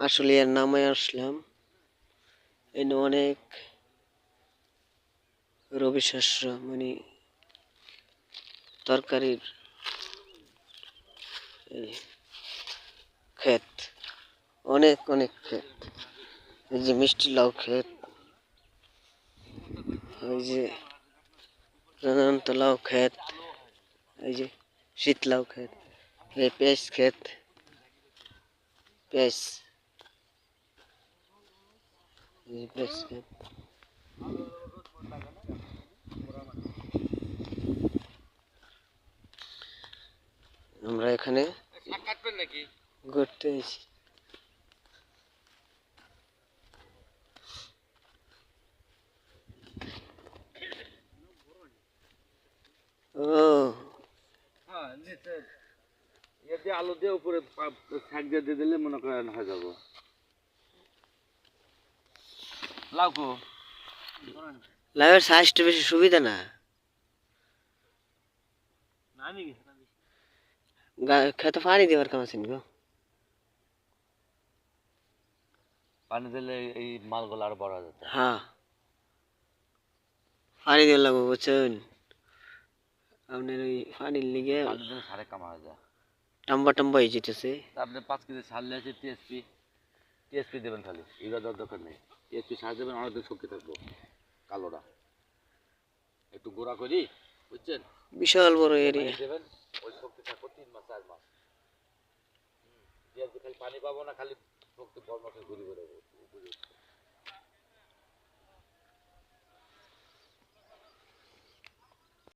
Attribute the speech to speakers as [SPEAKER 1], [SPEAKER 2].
[SPEAKER 1] আসলে এর নামে আসলাম। এনে অনেক রবি শস্য মানে তরকারির এই ক্ষেত, অনেক অনেক ক্ষেত। এই যে মিষ্টি লাউ ক্ষেত, ওই যে অনন্ত লাউ ক্ষেত, এই যে শীত লাউ ক্ষেত, এই পেঁয়াজ ক্ষেত, পেঁয়াজ আমরা এখানে ঘুরতে এসেছি।
[SPEAKER 2] হ্যাঁ আলু দিয়ে উপরে দিয়ে দিলে মনে করেন হয়ে যাব। লাউকো
[SPEAKER 1] লাউয়ের সাইজটা বেশি সুবিধা না। খেতে পানি দেওয়ার কাম আছে গো?
[SPEAKER 2] পানি দিলে এই মালগুলো আরও বড় যেত।
[SPEAKER 1] হ্যাঁ। পানি দেওয়ার লাগবো বুঝছেন? আপনার ওই পানির লিগে
[SPEAKER 2] সারে কামা যায়।
[SPEAKER 1] টাম্বা টাম্বা হয়ে যেতেছে
[SPEAKER 2] আপনি পাঁচ কেজি সার নিয়ে আছে টিএসপি। টিএসপি দেবেন খালি ইউরিয়া দেওয়ার দরকার নেই। টিএসপি সার দেবেন অনেকদিন শক্তি থাকব কালোটা একটু গোড়া করি বুঝছেন?
[SPEAKER 1] বিশাল বড় এরিয়া
[SPEAKER 2] দেবেন ওই শক্তি থাকব তিন মাস চার মাস। টিএসপি খালি পানি পাবো না খালি শক্তি পর মাসে ঘুরি বেরোবো